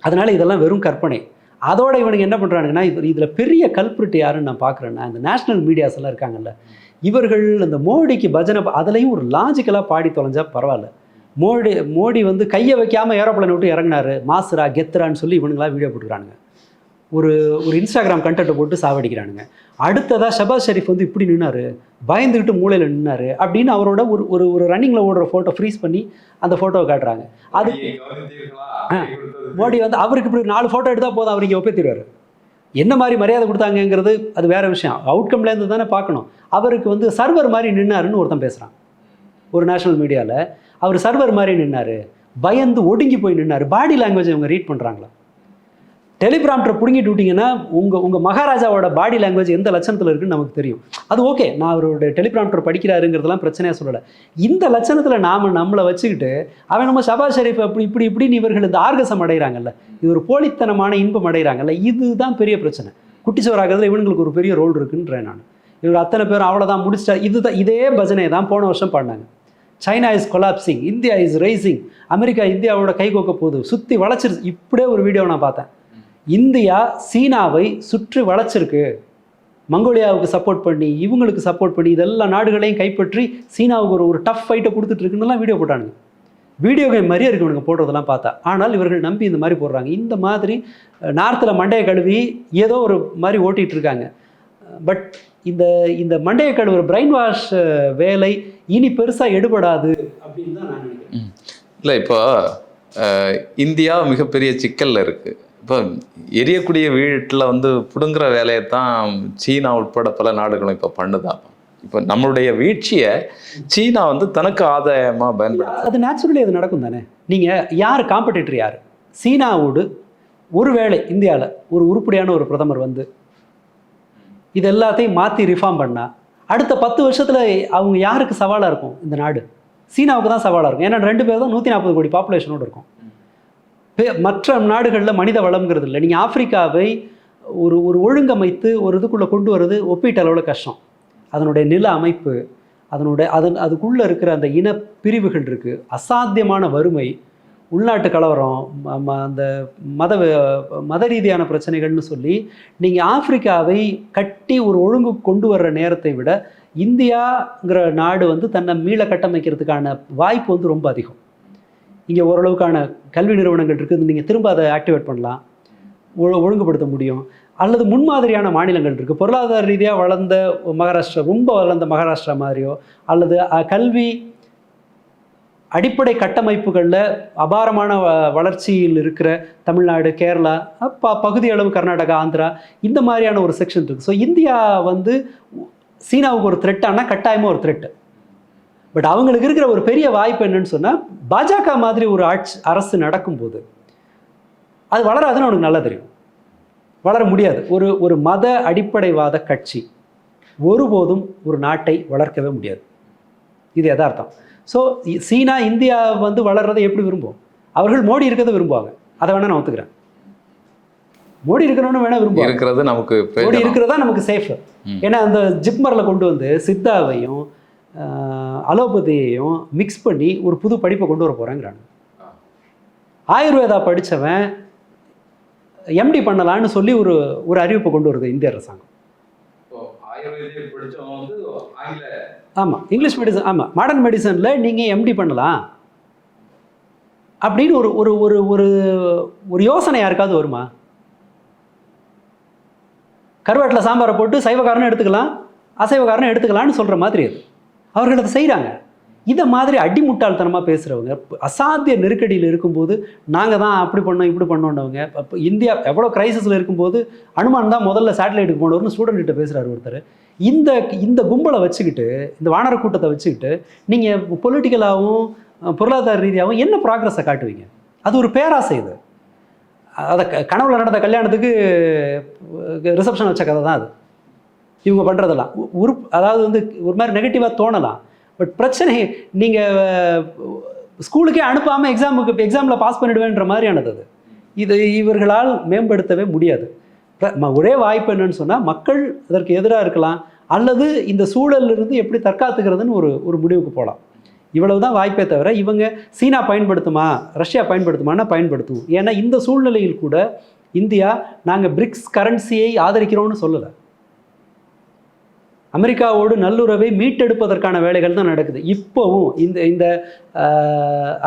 அதனால் இதெல்லாம் வெறும் கற்பனை. அதோட இவனுக்கு என்ன பண்ணுறானுங்கன்னா இது இதில் பெரிய கல்பிரிட் யாருன்னு நான் பார்க்குறேன்னா இந்த நேஷ்னல் மீடியாஸ் எல்லாம் இருக்காங்கல்ல இவர்கள் அந்த மோடிக்கு பஜனை அதுலேயும் ஒரு லாஜிக்கலாக பாடி தொலைஞ்சா பரவாயில்ல. மோடி மோடி வந்து கையை வைக்காமல் ஏரோப்ளேன் விட்டு இறங்குனாரு. மாசுரா கெத்ரான்னு சொல்லி இவனுங்களாம் வீடியோ போட்டுக்கிறானுங்க. ஒரு ஒரு இன்ஸ்டாகிராம் கண்டென்ட்டை போட்டு சாவடிக்கிறானுங்க. அடுத்ததா ஷபாஸ் ஷெரீஃப் வந்து இப்படி நின்னாரு. பயந்துக்கிட்டு மூலையில் நின்னாரு அப்படின்னு அவரோட ஒரு ஒரு ஒரு ரன்னிங்கில் ஓடுற ஃபோட்டோ ஃப்ரீஸ் பண்ணி அந்த ஃபோட்டோவை காட்டுறாங்க. அது மோடி வந்து அவருக்கு இப்படி நாலு ஃபோட்டோ எடுத்தால் போதும் அவர் இங்கே ஒப்பேத்திடுவார். என்ன மாதிரி மரியாதை கொடுத்தாங்கங்கிறது அது வேற விஷயம். அவுட்கம்லேருந்து தானே பார்க்கணும். அவருக்கு வந்து சர்வர் மாதிரி நின்னாருன்னு ஒருத்தன் பேசுகிறான் ஒரு நேஷனல் மீடியாவில் அவர் சர்வர் மாதிரி நின்னாரு. பயந்து ஒடுங்கி போய் நின்னாரு. பாடி லாங்குவேஜ் அவங்க ரீட் பண்ணுறாங்களா டெலிகிராம்டர் பிடுங்கிட்டு விட்டிங்கன்னா உங்கள் உங்கள் மகாராஜாவோட பாடி லாங்குவேஜ் எந்த லட்சணத்தில் இருக்குன்னு நமக்கு தெரியும். அது ஓகே நான் அவரோட டெலிபிராம்டர் படிக்கிறாருங்கிறதெல்லாம் பிரச்சனையாக சொல்லலை. இந்த லட்சணத்தில் நாம் நம்மளை வச்சுக்கிட்டு அவன் நம்ம சபா ஷெரீஃப் அப்படி இப்படி இப்படின்னு இவர்கள் இந்த ஆர்கசம் அடைகிறாங்கல்ல. இது ஒரு போலித்தனமான இன்பம் அடைகிறாங்கல்ல. இதுதான் பெரிய பிரச்சனை. குட்டிச்சவராகிறதுல இவங்களுக்கு ஒரு பெரிய ரோல் இருக்குன்றேன் நான். இவங்க அத்தனை பேரும் அவ்வளோதான் முடிச்சிட்டா இதுதான் இதே பஜனை தான் போன வருஷம் பாடினாங்க China is collapsing India is rising America இந்தியாவோட கை கோக்க போகுது. சுற்றி வளைச்சிருச்சு. இப்படியே ஒரு வீடியோ நான் பார்த்தேன். இந்தியா சீனாவை சுற்றி வளைச்சிருக்கு மங்கோலியாவுக்கு சப்போர்ட் பண்ணி இவங்களுக்கு சப்போர்ட் பண்ணி இதெல்லா நாடுகளையும் கைப்பற்றி சீனாவுக்கு ஒரு ஒரு டஃப் ஃபைட்டை கொடுத்துட்டு இருக்குன்னுலாம் வீடியோ போட்டானுங்க. வீடியோ கேம் மாதிரியே இருக்கு இவனுக்கு போடுறதெல்லாம் பார்த்தா. ஆனால் இவர்கள் நம்பி இந்த மாதிரி போடுறாங்க. இந்த மாதிரி நார்த்தில் மண்டையை கழுவி ஏதோ ஒரு மாதிரி ஓட்டிகிட்டு இருக்காங்க. பட் இந்த இந்த மண்டையை கழுவுற பிரெயின் வாஷ் வேலை இனி பெருசாக எடுபடாது அப்படின்னு தான் நான் நினைக்கிறேன். இல்லை இப்போ இந்தியா மிகப்பெரிய சிக்கலில் இருக்குது இப்போ எரியக்கூடிய வீட்டில் வந்து பிடுங்குற வேலையை தான் சீனா உட்பட பல நாடுகளும் இப்போ பண்ணுதான் இப்போ நம்மளுடைய வீழ்ச்சியை சீனா வந்து தனக்கு ஆதாயமாக பயன்படுத்த அது நேச்சுரலி அது நடக்கும் தானே? நீங்கள் யார் காம்படிட்டர் யார்? சீனாவோடு ஒருவேளை இந்தியாவில் ஒரு உருப்படியான ஒரு பிரதமர் வந்து இது எல்லாத்தையும் மாற்றி ரிஃபார்ம் பண்ணால் அடுத்த பத்து வருஷத்தில் அவங்க யாருக்கு சவாலாக இருக்கும் இந்த நாடு? சீனாவுக்கு தான் சவாலாக இருக்கும். ஏன்னா ரெண்டு பேர் தான் நூற்றி நாற்பது கோடி பாப்புலேஷனோடு இருக்கும். மற்ற நாடுகளில் மனித வளம்ங்கிறது இல்லை. நீங்கள் ஆப்பிரிக்காவை ஒரு ஒரு ஒழுங்கமைத்து ஒரு இதுக்குள்ளே கொண்டு வர்றது ஒப்பீட்டு அளவில் கஷ்டம். அதனுடைய நில அமைப்பு அதனுடைய அதன் அதுக்குள்ளே இருக்கிற அந்த இன பிரிவுகள் இருக்குது அசாத்தியமான வறுமை உள்நாட்டு கலவரம் ம- அந்த மத மத ரீதியான பிரச்சனைகள்னு சொல்லி நீங்கள் ஆப்பிரிக்காவை கட்டி ஒரு ஒழுங்கு கொண்டு வர்ற நேரத்தை விட இந்தியாங்கிற நாடு வந்து தன்னை மீள கட்டமைக்கிறதுக்கான வாய்ப்பு வந்து ரொம்ப அதிகம். இங்கே ஓரளவுக்கான கல்வி நிறுவனங்கள் இருக்குது நீங்கள் திரும்ப அதை ஆக்டிவேட் பண்ணலாம். ஒழு ஒழுங்குபடுத்த முடியும். அல்லது முன்மாதிரியான மாநிலங்கள் இருக்குது பொருளாதார ரீதியாக வளர்ந்த மகாராஷ்டிரா ரொம்ப வளர்ந்த மகாராஷ்டிரா மாதிரியோ அல்லது கல்வி அடிப்படை கட்டமைப்புகளில் அபாரமான வ- வளர்ச்சியில் இருக்கிற தமிழ்நாடு கேரளா ப பகுதி அளவு கர்நாடகா ஆந்திரா இந்த மாதிரியான ஒரு செக்ஷன் இருக்குது ஸோ இந்தியா வந்து சீனாவுக்கு ஒரு த்ரெட்டானா கட்டாயமாக ஒரு த்ரெட்டு பட் அவங்களுக்கு இருக்கிற ஒரு பெரிய வாய்ப்பு என்னன்னு சொன்னால் பாஜக மாதிரி ஒரு ஆட்சி அரசு நடக்கும்போது அது வளராதுன்னு அவனுக்கு நல்லா தெரியும். வளர முடியாது. ஒரு ஒரு மத அடிப்படைவாத கட்சி ஒருபோதும் ஒரு நாட்டை வளர்க்கவே முடியாது. இது யதார்த்தம். ஸோ சீனா இந்தியா வந்து வளர்றதை எப்படி விரும்பும்? அவர்கள் மோடி இருக்கிறத விரும்புவாங்க. அதை வேணா நான் ஒத்துக்கிறேன். மோடி இருக்கணும்னு வேணா விரும்புவாங்க. இருக்கிறது நமக்கு மோடி. இருக்கிறதா நமக்கு சேஃப். ஏன்னா அந்த ஜிப்மரில் கொண்டு வந்து சித்தாவையும் அலோபதியையும் மிக்ஸ் பண்ணி ஒரு புது படிப்பை கொண்டு வர போகிறேங்கிறாங்க ஆயுர்வேதா படித்தவன் எம்டி பண்ணலான்னு சொல்லி ஒரு ஒரு அறிவிப்பை கொண்டு வருது இந்திய அரசாங்கம். ஆமாம் இங்கிலீஷ் மெடிசன் ஆமாம் மாடர்ன் மெடிசனில் நீங்கள் எம்டி பண்ணலாம் அப்படின்னு ஒரு ஒரு ஒரு ஒரு ஒரு யோசனை யாருக்காவது வருமா? கருவாட்டில் சாம்பாரை போட்டு சைவக்காரனும் எடுத்துக்கலாம் அசைவக்காரனும் எடுத்துக்கலாம்னு சொல்கிற மாதிரி அது. அவர்கள் அதை செய்கிறாங்க இதை மாதிரி அடிமுட்டாள்தனமாக பேசுகிறவங்க அசாத்திய நெருக்கடியில் இருக்கும்போது நாங்கள் தான் அப்படி பண்ணோம் இப்படி பண்ணோன்னவங்க அப்போ இந்தியா எவ்வளோ கிரைசிஸில் இருக்கும்போது அனுமான் தான் முதல்ல சேட்டலைட்டுக்கு போனவர்னு ஸ்டூடெண்ட்டு பேசுகிறார் ஒருத்தர். இந்த இந்த கும்பலை வச்சுக்கிட்டு இந்த வானர கூட்டத்தை வச்சுக்கிட்டு நீங்கள் பொலிட்டிக்கலாகவும் பொருளாதார ரீதியாகவும் என்ன ப்ராக்ரஸை காட்டுவீங்க? அது ஒரு பேராசை இது. அதை க- கனவுல நடந்த கல்யாணத்துக்கு ரிசப்ஷன் வச்ச கதை தான் அது. இவங்க பண்ணுறதெல்லாம் உரு அதாவது வந்து ஒரு மாதிரி நெகட்டிவாக தோணலாம் பட் பிரச்சனை நீங்கள் ஸ்கூலுக்கே அனுப்பாமல் எக்ஸாமுக்கு எக்ஸாமில் பாஸ் பண்ணிடுவேன்ற மாதிரியானது அது. இது இவர்களால் மேம்படுத்தவே முடியாது. ஒரே வாய்ப்பு என்னன்னு சொன்னால் மக்கள் அதற்கு எதிராக இருக்கலாம். அல்லது இந்த சூழலிருந்து இருந்து எப்படி தற்காத்துக்கிறதுன்னு ஒரு ஒரு முடிவுக்கு போகலாம் இவ்வளவு தான் வாய்ப்பே தவிர இவங்க சீனா பயன்படுத்துமா ரஷ்யா பயன்படுத்துமானா பயன்படுத்துவோம். ஏன்னா இந்த சூழ்நிலையில் கூட இந்தியா நாங்கள் பிரிக்ஸ் கரன்சியை ஆதரிக்கிறோம்னு சொல்லலை. அமெரிக்காவோடு நல்லுறவை மீட்டெடுப்பதற்கான வேலைகள் தான் நடக்குது. இப்போவும் இந்த இந்த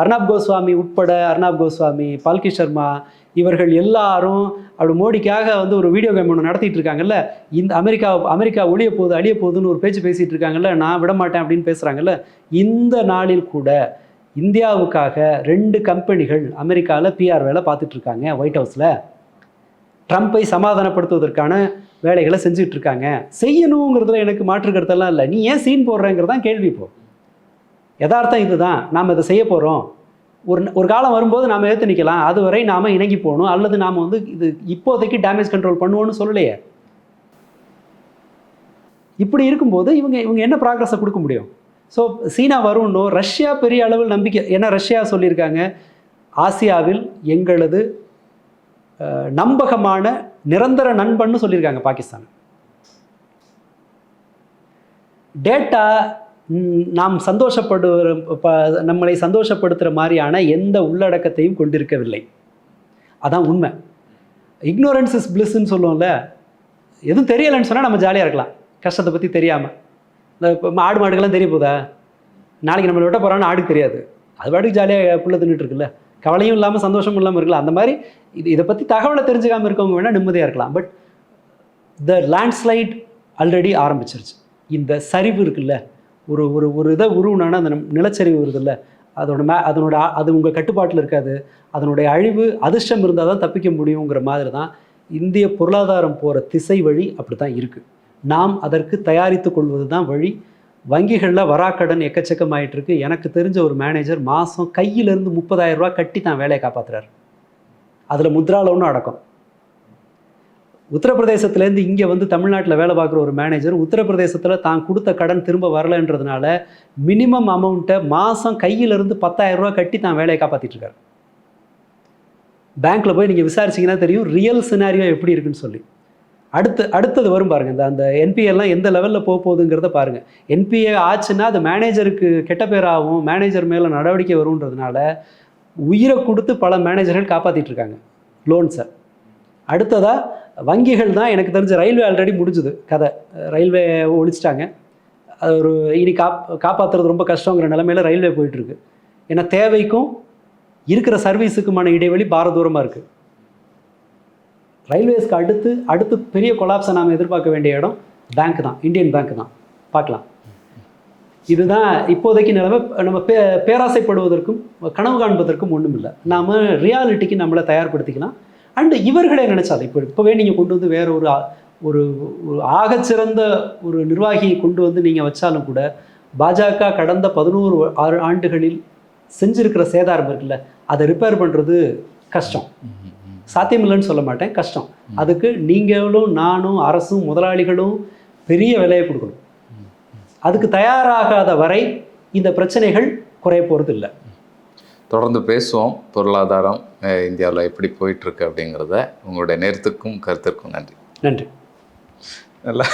அர்ணாப் அர்னாப் கோஸ்வாமி உட்பட அர்னாப் கோஸ்வாமி பால்கி சர்மா இவர்கள் எல்லாரும் அப்படி மோடிக்காக வந்து ஒரு வீடியோ கேம் ஒன்று நடத்திட்டு இருக்காங்கல்ல. இந்த அமெரிக்கா அமெரிக்கா ஒழிய போகுது அழிய போகுதுன்னு ஒரு பேச்சு பேசிகிட்டு இருக்காங்கல்ல. நான் விட மாட்டேன் அப்படின்னு பேசுகிறாங்கல்ல இந்த நாளில் கூட இந்தியாவுக்காக ரெண்டு கம்பெனிகள் அமெரிக்காவில் பிஆர் வேலை பார்த்துட்ருக்காங்க ஒயிட் ஹவுஸில் ட்ரம்ப்பை சமாதானப்படுத்துவதற்கான வேலைகளை செஞ்சுட்டு இருக்காங்க செய்யணுங்கிறதுல எனக்கு மாற்று கருத்தெல்லாம் இல்லை. நீ ஏன் சீன் போடுறேங்கிறதான் கேள்வி இப்போ. யதார்த்தம் இதுதான். நாம் இதை செய்ய போகிறோம் ஒரு ஒரு காலம் வரும்போது நாம் ஏற்று நிற்கலாம் அதுவரை நாம் இணங்கி போகணும். அல்லது நாம் வந்து இது இப்போதைக்கு டேமேஜ் கண்ட்ரோல் பண்ணுவோம்னு சொல்லலையே. இப்படி இருக்கும்போது இவங்க இவங்க என்ன ப்ராக்ரஸை கொடுக்க முடியும்? ஸோ சீனா வரும்னோ ரஷ்யா பெரிய அளவில் நம்பிக்கை ஏன்னா ரஷ்யா சொல்லியிருக்காங்க? ஆசியாவில் எங்களது நம்பகமான நிரந்தர நண்பன்னு சொல்லியிருக்காங்க பாகிஸ்தான். டேட்டா நாம் சந்தோஷப்படுகிற நம்மளை சந்தோஷப்படுத்துகிற மாதிரியான எந்த உள்ளடக்கத்தையும் கொண்டிருக்கவில்லை. அதான் உண்மை. இக்னோரன்ஸ் இஸ் பிளிஸ்ன்னு சொல்லுவோம்ல எதுவும் தெரியலைன்னு சொன்னால் நம்ம ஜாலியாக இருக்கலாம். கஷ்டத்தை பற்றி தெரியாமல் இந்த இப்போ ஆடு மாடுகள்லாம் தெரிய போதா? நாளைக்கு நம்மளை விட்ட போகிறான்னு ஆடுக்கு தெரியாது. அது பாட்டுக்கு ஜாலியாக புள்ள தின்னுட்டு இருக்குல்ல. கவலையும் இல்லாமல் சந்தோஷமும் இல்லாமல் இருக்கலாம். அந்த மாதிரி இது இதை பற்றி தகவலை தெரிஞ்சுக்காமல் இருக்கவங்க வேணால் நிம்மதியாக இருக்கலாம். பட் த லேண்ட்ஸ்லைட் ஆல்ரெடி ஆரம்பிச்சிருச்சு. இந்த சரிவு இருக்குல்ல ஒரு ஒரு ஒரு இதை உருவுனானா அந்த நம்- நிலச்சரிவு வருதுல்ல அதோட மே அதனோட அது உங்கள் கட்டுப்பாட்டில் இருக்காது. அதனுடைய அழிவு அதிர்ஷ்டம் இருந்தால் தான் தப்பிக்க முடியுங்கிற மாதிரி தான் இந்திய பொருளாதாரம் போகிற திசை வழி அப்படி தான் இருக்குது நாம் அதற்கு தயாரித்து கொள்வது தான் வழி. வங்கிகளில் வராக்கடன் எக்கச்சக்கமாயிட்டு இருக்கு எனக்கு தெரிஞ்ச ஒரு மேனேஜர் மாதம் கையிலேருந்து முப்பதாயிரம் ரூபா கட்டி தான் வேலையை காப்பாத்துறாரு. அதில் முத்ரா லோனும் அடக்கம். உத்தரப்பிரதேசத்துலேருந்து இங்கே வந்து தமிழ்நாட்டில் வேலை பார்க்குற ஒரு மேனேஜர் உத்தரப்பிரதேசத்தில் தான் கொடுத்த கடன் திரும்ப வரலைன்றதுனால மினிமம் அமௌண்ட்டை மாதம் கையிலிருந்து பத்தாயிரம் ரூபா கட்டி தான் வேலையை காப்பாற்றிட்டுருக்காரு பேங்க்கில் போய் நீங்கள் விசாரிச்சீங்கன்னா தெரியும் ரியல் சினாரியோ எப்படி இருக்குன்னு சொல்லி. அடுத்து அடுத்தது வரும் பாருங்க. இந்த அந்த என்பிஎல்லாம் எந்த லெவலில் போக போகுதுங்கிறத பாருங்க. என்பிஏ ஆச்சுன்னா அது மேனேஜருக்கு கெட்ட பேராகும் மேனேஜர் மேலே நடவடிக்கை வரும்ன்றதுனால உயிரை கொடுத்து பல மேனேஜர்கள் காப்பாற்றிட்டு இருக்காங்க. லோன்ஸை அடுத்ததாக வங்கிகள் தான் எனக்கு தெரிஞ்ச ரயில்வே ஆல்ரெடி முடிஞ்சுது. கதை. ரயில்வே ஒழிச்சிட்டாங்க. அது ஒரு இனி காப் காப்பாற்றுறது ரொம்ப கஷ்டங்கிற நிலமையில ரயில்வே போயிட்டுருக்கு ஏன்னா தேவைக்கும் இருக்கிற சர்வீஸுக்குமான இடைவெளி பாரதூரமாக இருக்குது ரயில்வேஸ்க்கு அடுத்து அடுத்து பெரிய கொலாப்ஸை நாம் எதிர்பார்க்க வேண்டிய இடம் பேங்க் தான். இந்தியன் பேங்க் தான். பார்க்கலாம். இதுதான் இப்போதைக்கு நிலைமை. நம்ம பே பேராசைப்படுவதற்கும் கனவு காண்பதற்கும் ஒன்றும் இல்லை நாம் ரியாலிட்டிக்கு நம்மளை தயார்படுத்திக்கலாம். அண்டு இவர்களே நினச்சாது இப்போ இப்போவே நீங்கள் கொண்டு வந்து வேற ஒரு ஒரு ஒரு ஆகச்சிறந்த ஒரு நிர்வாகியை கொண்டு வந்து நீங்கள் வச்சாலும் கூட பாஜக கடந்த பதினோரு ஆறு ஆண்டுகளில் செஞ்சிருக்கிற சேதாரம் இருக்குல்ல அதை ரிப்பேர் பண்ணுறது கஷ்டம். சாத்தியமில்லைன்னு சொல்ல மாட்டேன். கஷ்டம். அதுக்கு நீங்களும் நானும் அரசும் முதலாளிகளும் பெரிய விலையை கொடுக்கணும். அதுக்கு தயாராகாத வரை இந்த பிரச்சனைகள் குறைய போகிறது இல்லை தொடர்ந்து பேசுவோம். பொருளாதாரம் இந்தியாவில் எப்படி போயிட்டுருக்கு அப்படிங்கிறத உங்களுடைய நேரத்துக்கும் கருத்திற்கும் நன்றி. நன்றி. நல்லா.